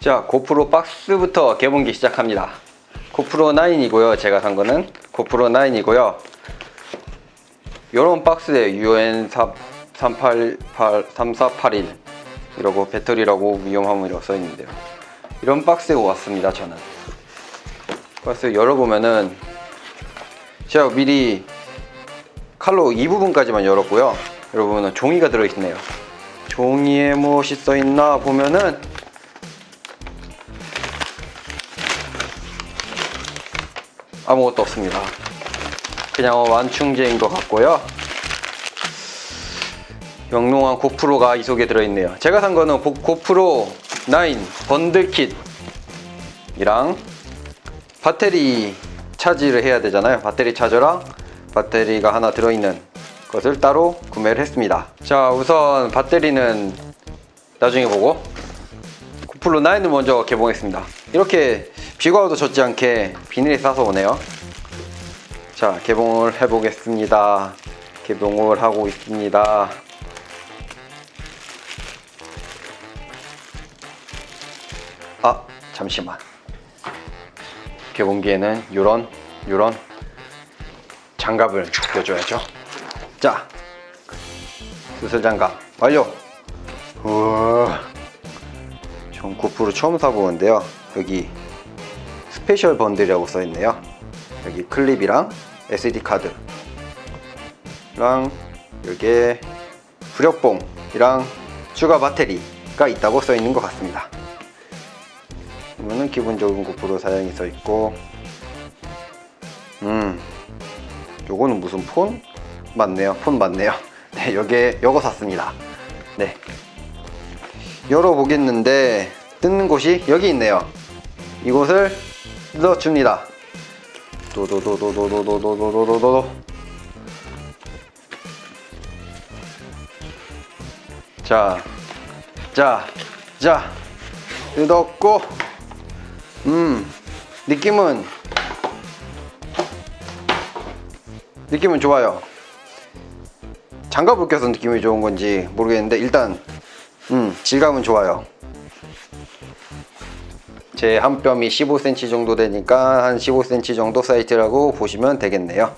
자, 고프로 박스부터 개봉기 시작합니다. 고프로 9이고요. 제가 산 거는 고프로 9이고요. 요런 박스에 UN 388 3481 이라고 배터리라고 위험함이라고 써 있는데요. 이런 박스에 왔습니다. 저는. 박스 열어보면은 제가 미리 칼로 이 부분까지만 열었고요. 여러분은 종이가 들어있네요. 종이에 무엇이 써있나 보면은 아무것도 없습니다. 그냥 완충제인 것 같고요. 영롱한 고프로가 이 속에 들어있네요. 제가 산 거는 고, 고프로 9 번들 킷이랑 배터리 차지를 해야 되잖아요. 배터리 차저랑 배터리가 하나 들어있는 것을 따로 구매를 했습니다. 자, 우선 배터리는 나중에 보고 고프로 9을 먼저 개봉했습니다. 이렇게 비가 와도 젖지 않게 비닐에 싸서 오네요. 자, 개봉을 해보겠습니다. 개봉을 하고 있습니다. 아, 잠시만. 개봉기에는 요런, 요런 장갑을 껴줘야죠. 자, 수술 장갑 완료. 우와. 전 고프로 처음 사보는데요. 여기 스페셜 번들이라고 써있네요. 여기 클립이랑 SD 카드랑 여기에 부력봉이랑 추가 배터리가 있다고 써있는 것 같습니다. 이거는 기본적인 고프로 사양이 써있고 음 요거는 무슨 폰? 맞네요 폰 맞네요 네 여기에 요거 샀습니다 네 열어보겠는데 뜯는 곳이 여기 있네요. 이곳을 뜯어줍니다. 도도도도도도도도도도도도. 자, 자, 자, 뜯었고, 음, 느낌은, 느낌은 좋아요. 장갑을 껴서 느낌이 좋은 건지 모르겠는데, 일단, 음, 질감은 좋아요. 제 한 뼘이 15cm 정도 되니까 한 15cm 정도 사이즈라고 보시면 되겠네요.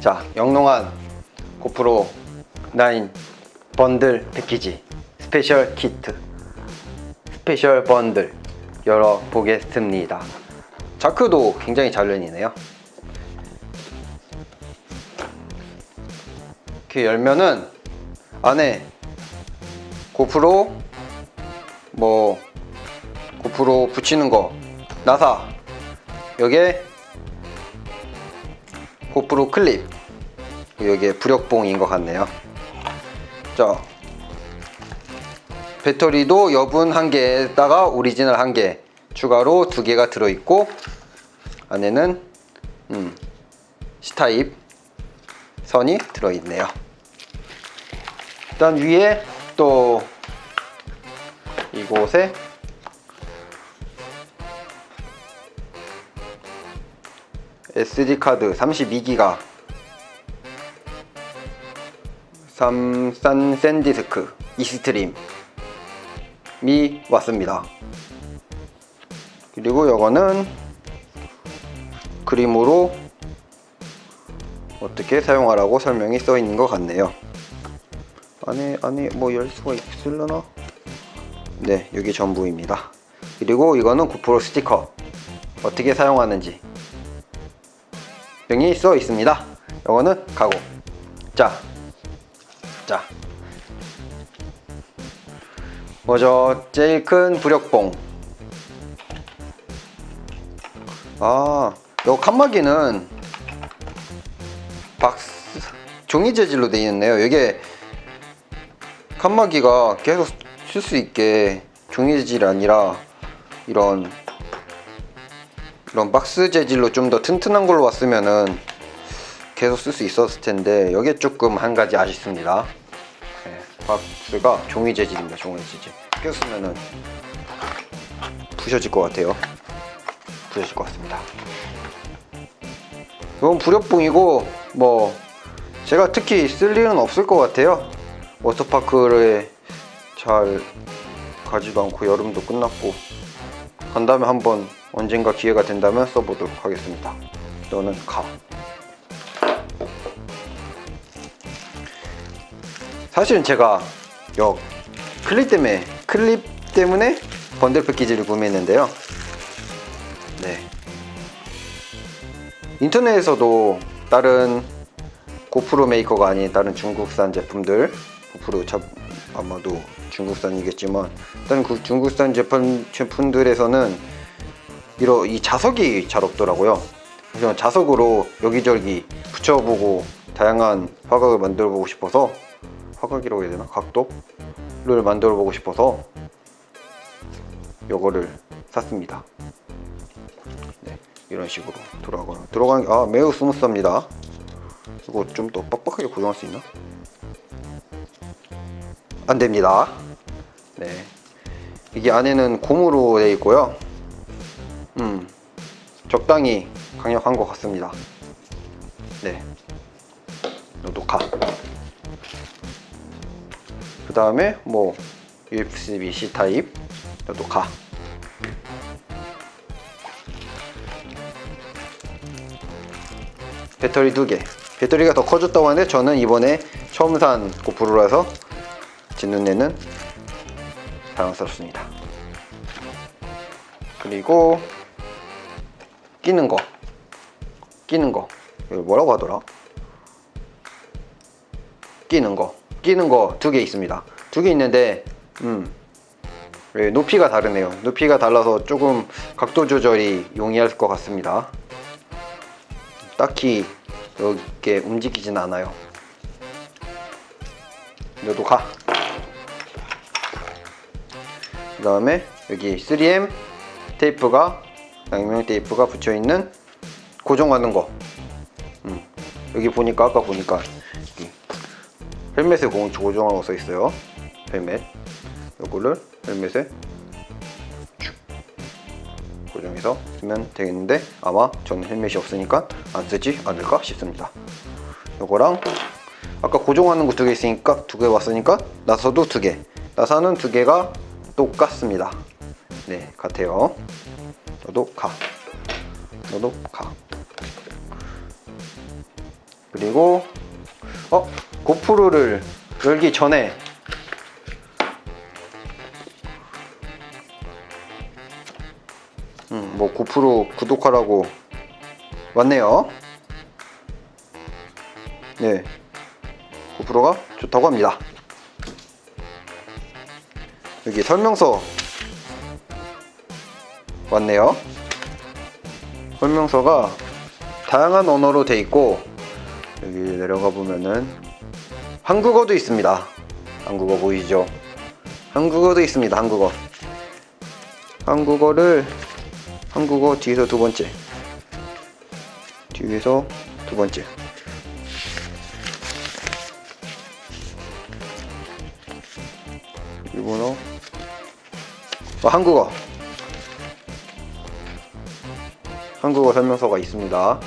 자, 영롱한 고프로 9 번들 패키지 스페셜 키트 스페셜 번들 열어보겠습니다. 자크도 굉장히 잘 열리네요. 이렇게 열면은 안에 고프로 뭐 고프로 붙이는 거. 나사. 여기에 고프로 클립. 여기에 부력봉인 것 같네요. 자 배터리도 여분 한 개에다가 오리지널 한 개. 추가로 두 개가 들어있고 안에는 음, C타입 선이 들어있네요 일단 위에 또 이곳에 SD 카드 32기가 삼산 샌디스크 이스트림이 왔습니다. 그리고 이거는 그림으로 어떻게 사용하라고 설명이 써 있는 것 같네요. 안에 안에 뭐 열 수가 있을려나? 네, 여기 전부입니다. 그리고 이거는 고프로 스티커 어떻게 사용하는지 병이 써 있습니다. 이거는 가고. 자, 자. 먼저 제일 큰 부력봉. 아, 요 칸막이는 박스 종이 재질로 되어 있네요. 이게 칸막이가 계속 쓸 수 있게 종이 재질이 아니라 이런 이런 박스 재질로 좀 더 튼튼한 걸로 왔으면은 계속 쓸 수 있었을 텐데 여기에 조금 한 가지 아쉽습니다. 네, 박스가 종이 재질입니다. 종이 재질. 꼈으면은 부셔질 것 같아요. 부셔질 것 같습니다. 이건 부력봉이고 뭐 제가 특히 쓸 일은 없을 것 같아요. 워터파크를 잘 가지도 않고 여름도 끝났고 간 다음에 한번 언젠가 기회가 된다면 써보도록 하겠습니다. 너는 가. 사실은 제가 요 클립 때문에 클립 때문에 번들 패키지를 구매했는데요. 네. 인터넷에서도 다른 고프로 메이커가 아닌 다른 중국산 제품들 고프로 참 아마도 중국산이겠지만 다른 그 중국산 제품 제품들에서는 이런 이 자석이 잘 없더라고요. 그래서 자석으로 여기저기 붙여보고 다양한 화각을 만들어 보고 싶어서 화각이라고 해야 되나 각도를 만들어 보고 싶어서 요거를 샀습니다. 네, 이런 식으로. 들어가는 게- 아 매우 스무스합니다. 이거 좀 더 빡빡하게 고정할 수 있나? 안 됩니다. 네. 이게 안에는 고무로 되어 있고요. 음, 적당히 강력한 것 같습니다. 네. 가. 그 다음에 뭐 USB-C 타입. 너도 가. 배터리 두 개. 배터리가 더 커졌다고 하는데 저는 이번에 처음 산 고프로라서 제 눈에는 자랑스럽습니다. 그리고 끼는 거, 끼는 거 이거 뭐라고 하더라? 끼는 거, 끼는 거 두 개 있습니다. 두 개 있는데 음 예, 높이가 다르네요. 높이가 달라서 조금 각도 조절이 용이할 것 같습니다. 딱히 이렇게 움직이진 않아요. 너도 가. 그 다음에 여기 3M 테이프가 양면 테이프가 붙여 있는 고정하는 거. 음, 여기 보니까 아까 보니까 헬멧에 고- 고정하라고 써 있어요. 헬멧. 요거를 헬멧에 쭉 고정해서 쓰면 되겠는데 아마 저는 헬멧이 없으니까 안 쓰지 않을까 싶습니다. 요거랑 아까 고정하는 거 두 개 있으니까 두 개 왔으니까 나사도 두 개. 나사는 두 개가 똑같습니다. 네, 같아요. 너도 가. 너도 가. 그리고 어 고프로를 열기 전에 음, 뭐 고프로 구독하라고 왔네요. 네, 고프로가 좋다고 합니다. 여기 설명서 왔네요. 설명서가 다양한 언어로 돼 있고 여기 내려가 보면은 한국어도 있습니다. 한국어 보이죠? 한국어도 있습니다. 한국어. 한국어를 한국어 뒤에서 두 번째. 뒤에서 두 번째. 어, 한국어. 한국어 설명서가 있습니다.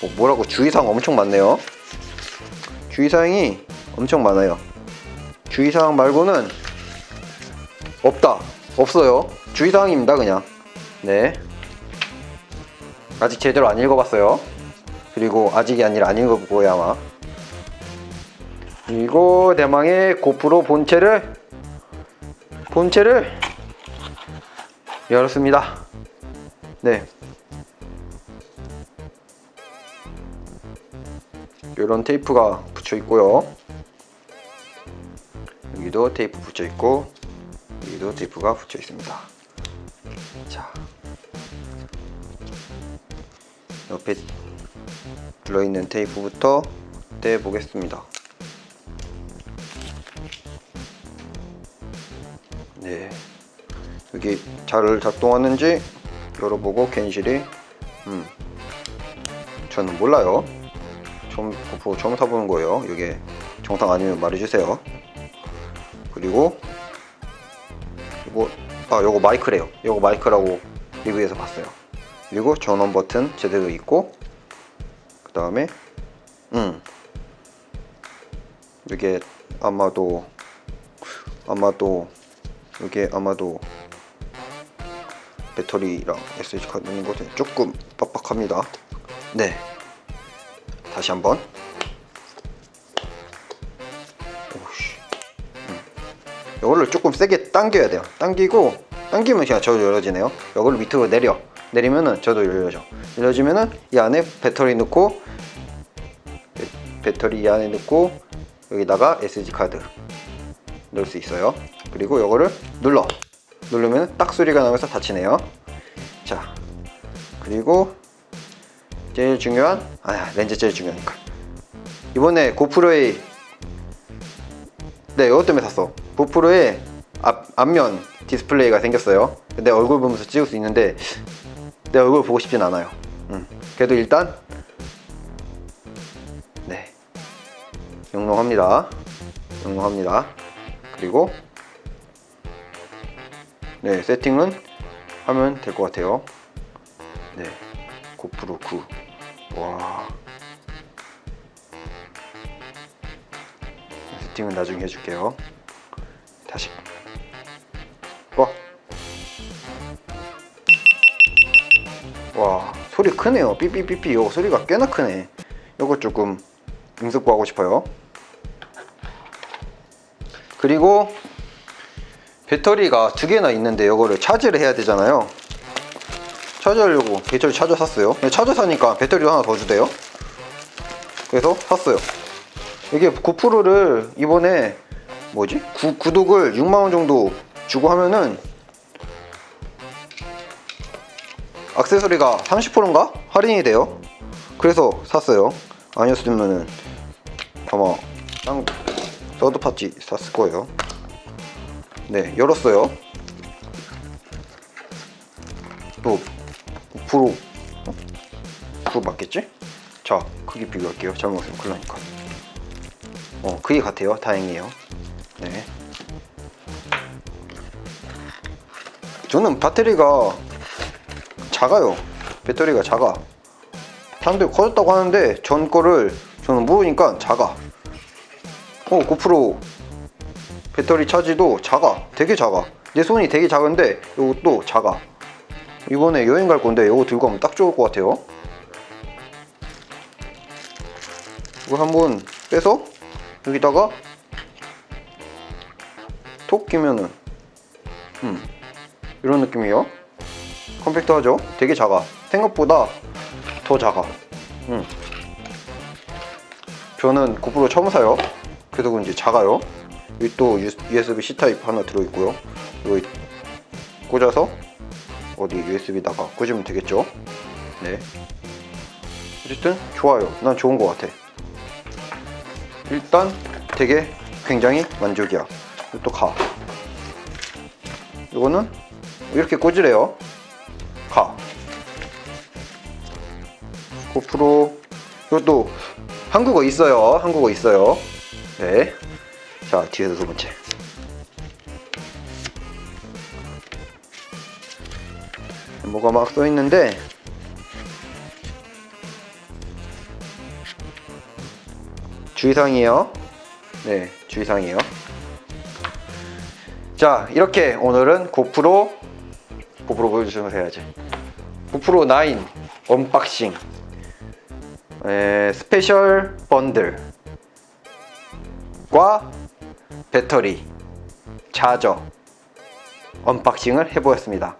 뭐, 뭐라고 주의사항 엄청 많네요. 주의사항이 엄청 많아요. 주의사항 말고는 없다. 없어요. 주의사항입니다, 그냥. 네. 아직 제대로 안 읽어봤어요. 그리고 아직이 아니라 안 읽어보고요, 아마. 그리고 대망의 고프로 본체를 본체를 열었습니다. 네. 이런 테이프가 붙여 있고요. 여기도 테이프 붙여 있고 여기도 테이프가 붙여 있습니다. 자. 옆에 들어있는 테이프부터 떼 보겠습니다. 네. 여기 잘 작동하는지 열어보고 캔실이 음 저는 몰라요. 처음 고프로 처음 사보는 거예요. 이게 정상 아니면 말해주세요. 그리고 이거 아 요거 마이크래요. 요거 마이크라고 리뷰에서 봤어요. 그리고 전원 버튼 제대로 있고 그 다음에 음 이게 아마도 아마도 이게 아마도 배터리랑 SD 카드 넣는 것에 조금 빡빡합니다. 네. 다시 한번. 오씨. 음. 이거를 조금 세게 당겨야 돼요. 당기고 당기면 그냥 저도 열어지네요. 이걸 밑으로 내려 내리면은 저도 열려져. 열려지면은 이 안에 배터리 넣고 배- 배터리 이 안에 넣고 여기다가 SD 카드 넣을 수 있어요. 그리고 이거를 눌러. 누르면 딱 소리가 나면서 닫히네요. 자 그리고 제일 중요한 아 렌즈 제일 중요하니까. 이번에 고프로의 네 이것 때문에 샀어. 고프로의 앞, 앞면 디스플레이가 생겼어요. 내 얼굴 보면서 찍을 수 있는데 내 얼굴 보고 싶진 않아요. 음, 그래도 일단 네. 영롱합니다. 영롱합니다 그리고 네 세팅은 하면 될 것 같아요 네 고프로 9 와. 세팅은 나중에 해줄게요. 다시. 와. 와, 소리 크네요. 삐삐삐삐. 이거 소리가 꽤나 크네. 이거 조금 음습구 하고 싶어요. 그리고 배터리가 두 개나 있는데 이거를 차지를 해야 되잖아요. 차지하려고 배터리 차저 샀어요. 차저 사니까 배터리 하나 더 주대요. 그래서 샀어요. 이게 고프로를 이번에 뭐지? 구, 구독을 6만 원 정도 주고 하면은 액세서리가 30%인가 할인이 돼요. 그래서 샀어요. 아니었으면은 아마 딴 서드 파티 샀을 거예요. 네, 열었어요. 또 프로 어? 프로 맞겠지? 자 크기 비교할게요 잘못하면 큰일 나니까 어 크기 같아요 다행이에요 네 저는 배터리가 작아요 배터리가 작아 사람들이 커졌다고 하는데 전 거를 저는 모르니까 작아 어 고프로 배터리 차지도 작아 되게 작아 내 손이 되게 작은데 이것도 작아 이번에 여행 갈 건데 이거 들고 가면 딱 좋을 것 같아요. 이거 한번 빼서 여기다가 톡 끼면은 음 이런 느낌이에요. 컴팩트하죠? 되게 작아. 생각보다 더 작아. 음. 저는 고프로 처음 사요. 그래서 그런지 작아요. 여기 또 USB C 타입 하나 들어있고요. 이거 꽂아서 어디 USB다가 꽂으면 되겠죠? 네. 어쨌든 좋아요. 난 좋은 것 같아. 일단 되게 굉장히 만족이야. 또 가. 이거는 이렇게 꽂으래요. 가. 고프로 이것도 한국어 있어요. 한국어 있어요. 네. 자 뒤에서 두 번째. 뭐가 막 써 있는데 주의사항이에요. 네, 주의사항이에요. 자, 이렇게 오늘은 고프로 고프로 보여주시면서 해야지. 고프로 9 언박싱 에, 스페셜 번들 과 배터리 차저 언박싱을 해보았습니다.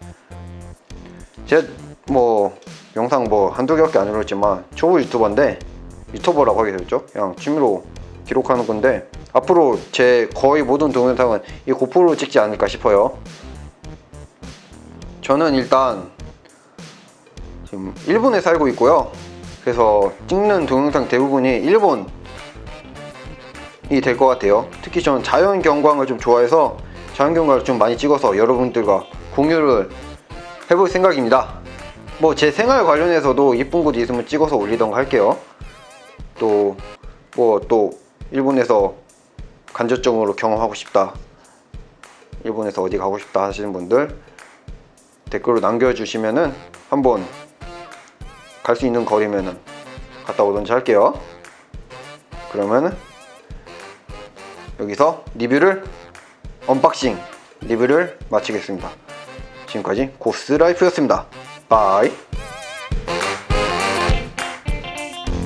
제가 뭐 영상 뭐 한두 개밖에 안 올렸지만 초보 유튜버인데 유튜버라고 하게 되었죠. 그냥 취미로 기록하는 건데 앞으로 제 거의 모든 동영상은 이 고프로 찍지 않을까 싶어요. 저는 일단 지금 일본에 살고 있고요. 그래서 찍는 동영상 대부분이 일본 이 될 것 같아요 특히 저는 자연 경광을 좀 좋아해서 자연 경광을 좀 많이 찍어서 여러분들과 공유를 해볼 생각입니다. 뭐 제 생활 관련해서도 이쁜 곳 있으면 찍어서 올리던가 할게요. 또 뭐 또 일본에서 간접적으로 경험하고 싶다. 일본에서 어디 가고 싶다 하시는 분들 댓글로 남겨주시면은 한번 갈 수 있는 거리면은 갔다 오던지 할게요. 그러면은 여기서 리뷰를 언박싱 리뷰를 마치겠습니다. 지금까지 고스라이프였습니다. 바이.